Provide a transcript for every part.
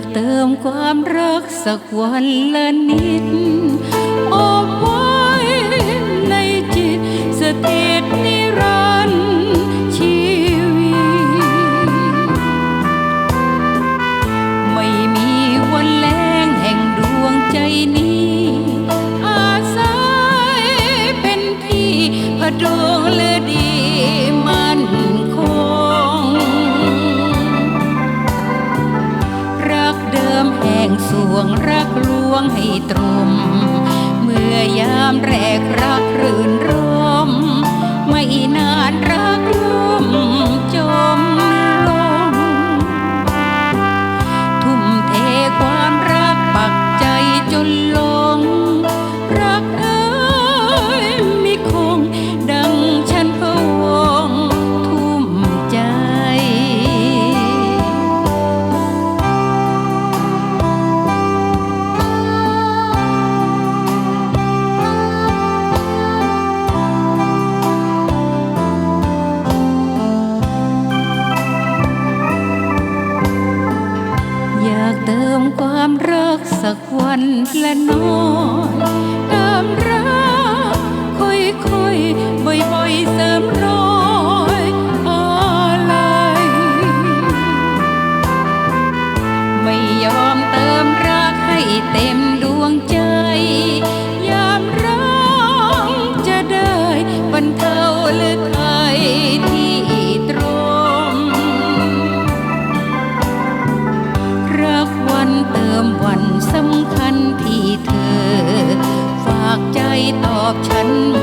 ากเติมความรักสักวันละนิด งสวงรักลวงให้ตรมเมื่อ ความรักสักวันละน้อยติมรักค่อยๆบ่อยๆเสริมรอยอะไรไม่ยอมเติมรักให้เต็มดวงใจ ยามร้องจะได้บรรเทาหรื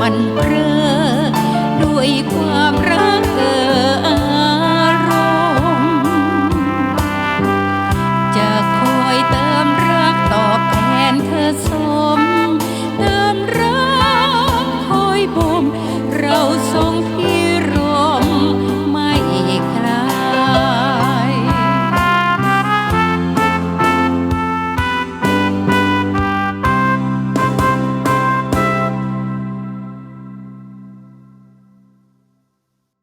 ันเพรอด้วยความ